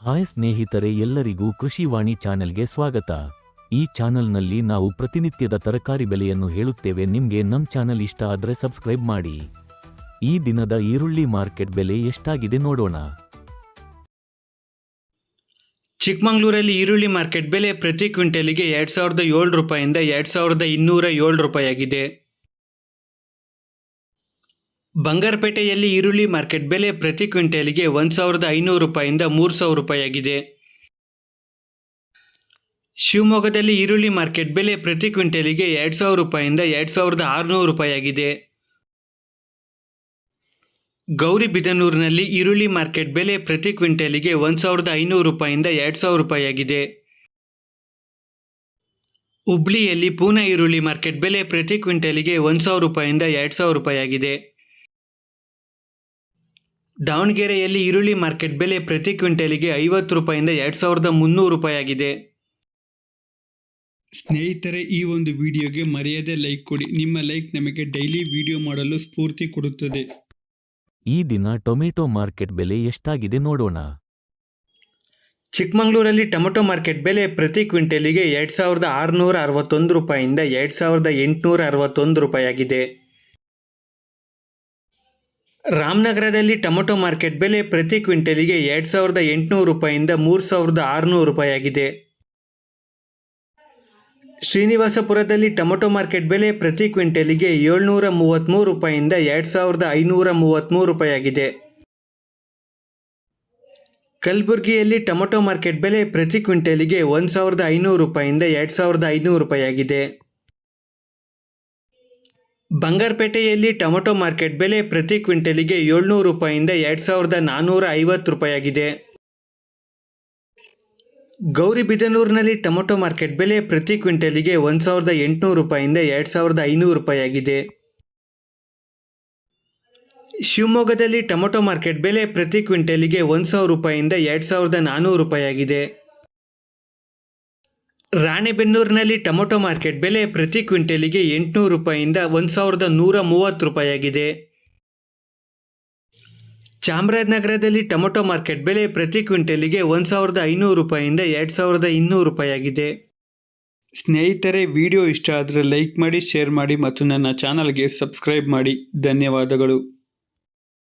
Hi ಸ್ನೇಹಿತರೆ ಎಲ್ಲರಿಗೂ ಕೃಷಿವಾಣಿ ಚಾನೆಲ್ಗೆ ಸ್ವಾಗತ. ಈ ಚಾನೆಲ್ನಲ್ಲಿ ನಾವು ಪ್ರತಿನಿತ್ಯದ ತರಕಾರಿ ಬೆಲೆಯನ್ನು ಹೇಳುತ್ತೇವೆ. ನಿಮ್ಗೆ ನಮ್ ಚಾನೆಲ್ ಇಷ್ಟ ಆದರೆ ಸಬ್ಸ್ಕ್ರೈಬ್ ಮಾಡಿ. ಈ ದಿನದ ಈರುಳ್ಳಿ ಮಾರ್ಕೆಟ್ ಬೆಲೆ ಎಷ್ಟಾಗಿದೆ ನೋಡೋಣ. ಚಿಕ್ಕಮಂಗ್ಳೂರಲ್ಲಿ ಈರುಳ್ಳಿ ಮಾರ್ಕೆಟ್ ಬೆಲೆ ಪ್ರತಿ ಕ್ವಿಂಟಲಿಗೆ ಎರಡು ಸಾವಿರದ ಏಳು ರೂಪಾಯಿಂದ ಎರಡು ಸಾವಿರದ ಇನ್ನೂರ ಏಳು ರೂಪಾಯಿಯಾಗಿದೆ. ಬಂಗಾರಪೇಟೆಯಲ್ಲಿ ಈರುಳ್ಳಿ ಮಾರ್ಕೆಟ್ ಬೆಲೆ ಪ್ರತಿ ಕ್ವಿಂಟಲ್ಗೆ ಒಂದು ಸಾವಿರದ ಐನೂರು ರೂಪಾಯಿಂದ ಮೂರು ಸಾವಿರ ರೂಪಾಯಿಯಾಗಿದೆ. ಶಿವಮೊಗ್ಗದಲ್ಲಿ ಈರುಳ್ಳಿ ಮಾರ್ಕೆಟ್ ಬೆಲೆ ಪ್ರತಿ ಕ್ವಿಂಟಲಿಗೆ ಎರಡು ಸಾವಿರ ರೂಪಾಯಿಂದ ಎರಡು ಸಾವಿರದ ಆರುನೂರು ರೂಪಾಯಿಯಾಗಿದೆ. ಗೌರಿಬಿದನೂರಿನಲ್ಲಿ ಈರುಳ್ಳಿ ಮಾರ್ಕೆಟ್ ಬೆಲೆ ಪ್ರತಿ ಕ್ವಿಂಟಲಿಗೆ ಒಂದು ಸಾವಿರದ ಐನೂರು ರೂಪಾಯಿಂದ ಎರಡು ಸಾವಿರ ರೂಪಾಯಿಯಾಗಿದೆ. ಹುಬ್ಳಿಯಲ್ಲಿ ಪೂನಾ ಈರುಳ್ಳಿ ಮಾರ್ಕೆಟ್ ಬೆಲೆ ಪ್ರತಿ ಕ್ವಿಂಟಲಿಗೆ ಒಂದು ಸಾವಿರ ರೂಪಾಯಿಂದ ಎರಡು ಸಾವಿರ ರೂಪಾಯಿಯಾಗಿದೆ. ದಾವಣಗೆರೆಯಲ್ಲಿ ಈರುಳ್ಳಿ ಮಾರ್ಕೆಟ್ ಬೆಲೆ ಪ್ರತಿ ಕ್ವಿಂಟಲಿಗೆ ಐವತ್ತು ರೂಪಾಯಿಂದ ಎರಡು ಸಾವಿರದ ಮುನ್ನೂರು ರೂಪಾಯಿಯಾಗಿದೆ. ಸ್ನೇಹಿತರೆ ಈ ಒಂದು ವಿಡಿಯೋಗೆ ಮರೆಯದೆ ಲೈಕ್ ಕೊಡಿ. ನಿಮ್ಮ ಲೈಕ್ ನಮಗೆ ಡೈಲಿ ವಿಡಿಯೋ ಮಾಡಲು ಸ್ಫೂರ್ತಿ ಕೊಡುತ್ತದೆ. ಈ ದಿನ ಟೊಮೆಟೊ ಮಾರ್ಕೆಟ್ ಬೆಲೆ ಎಷ್ಟಾಗಿದೆ ನೋಡೋಣ. ಚಿಕ್ಕಮಗಳೂರಲ್ಲಿ ಟೊಮೆಟೊ ಮಾರ್ಕೆಟ್ ಬೆಲೆ ಪ್ರತಿ ಕ್ವಿಂಟಲಿಗೆ ಎರಡು ಸಾವಿರದ ಆರುನೂರ ಅರವತ್ತೊಂದು ರೂಪಾಯಿಂದ ಎರಡು ಸಾವಿರದ ಎಂಟುನೂರ ಅರವತ್ತೊಂದು ರೂಪಾಯಿಯಾಗಿದೆ. ರಾಮನಗರದಲ್ಲಿ ಟೊಮೊಟೊ ಮಾರ್ಕೆಟ್ ಬೆಲೆ ಪ್ರತಿ ಕ್ವಿಂಟಲಿಗೆ ಎರಡು ಸಾವಿರದ ಎಂಟುನೂರು ರೂಪಾಯಿಂದ ಮೂರು ಸಾವಿರದ ಆರುನೂರು ರೂಪಾಯಿಯಾಗಿದೆ. ಶ್ರೀನಿವಾಸಪುರದಲ್ಲಿ ಟೊಮೆಟೊ ಮಾರ್ಕೆಟ್ ಬೆಲೆ ಪ್ರತಿ ಕ್ವಿಂಟಲಿಗೆ ಏಳ್ನೂರ ಮೂವತ್ತ್ಮೂರು ರೂಪಾಯಿಂದ ಎರಡು ಸಾವಿರದ ಐನೂರ ಮೂವತ್ತ್ಮೂರು ರೂಪಾಯಿಯಾಗಿದೆ. ಕಲಬುರಗಿಯಲ್ಲಿ ಟೊಮೆಟೊ ಮಾರ್ಕೆಟ್ ಬೆಲೆ ಪ್ರತಿ ಕ್ವಿಂಟಲಿಗೆ ಒಂದು ಸಾವಿರದ ಐನೂರು ರೂಪಾಯಿಂದ ಎರಡು ಸಾವಿರದ ಐನೂರು ರೂಪಾಯಿಯಾಗಿದೆ. ಬಂಗಾರಪೇಟೆಯಲ್ಲಿ ಟೊಮೆಟೊ ಮಾರ್ಕೆಟ್ ಬೆಲೆ ಪ್ರತಿ ಕ್ವಿಂಟಲಿಗೆ ಏಳ್ನೂರು ರೂಪಾಯಿಂದ ಎರಡು ಸಾವಿರದ ನಾನ್ನೂರ ಐವತ್ತು ರೂಪಾಯಿಯಾಗಿದೆ. ಗೌರಿಬಿದನೂರಿನಲ್ಲಿ ಟೊಮೆಟೊ ಮಾರ್ಕೆಟ್ ಬೆಲೆ ಪ್ರತಿ ಕ್ವಿಂಟಲಿಗೆ ಒಂದು ಸಾವಿರದ ಎಂಟುನೂರು ರೂಪಾಯಿಂದ ಎರಡು ಸಾವಿರದ ಐನೂರು ರೂಪಾಯಿಯಾಗಿದೆ. ಶಿವಮೊಗ್ಗದಲ್ಲಿ ಟೊಮೆಟೊ ಮಾರ್ಕೆಟ್ ಬೆಲೆ ಪ್ರತಿ ಕ್ವಿಂಟಲಿಗೆ ಒಂದು ಸಾವಿರ ರೂಪಾಯಿಂದ ಎರಡು ಸಾವಿರದ ನಾನ್ನೂರು ರೂಪಾಯಿಯಾಗಿದೆ. ರಾಣೆಬೆನ್ನೂರಿನಲ್ಲಿ ಟೊಮೊಟೊ ಮಾರ್ಕೆಟ್ ಬೆಲೆ ಪ್ರತಿ ಕ್ವಿಂಟಲಿಗೆ ಎಂಟುನೂರು ರೂಪಾಯಿಯಿಂದ ಒಂದು ಸಾವಿರದ ನೂರ ಮೂವತ್ತು ರೂಪಾಯಿಯಾಗಿದೆ. ಚಾಮರಾಜನಗರದಲ್ಲಿ ಟೊಮೊಟೊ ಮಾರ್ಕೆಟ್ ಬೆಲೆ ಪ್ರತಿ ಕ್ವಿಂಟಲಿಗೆ ಒಂದು ಸಾವಿರದ ಐನೂರು ರೂಪಾಯಿಯಿಂದ ಎರಡು ಸಾವಿರದ ಇನ್ನೂರು ರೂಪಾಯಿಯಾಗಿದೆ. ಸ್ನೇಹಿತರೆ, ವಿಡಿಯೋ ಇಷ್ಟ ಆದರೆ ಲೈಕ್ ಮಾಡಿ, ಶೇರ್ ಮಾಡಿ ಮತ್ತು ನನ್ನ ಚಾನಲ್ಗೆ ಸಬ್ಸ್ಕ್ರೈಬ್ ಮಾಡಿ. ಧನ್ಯವಾದಗಳು.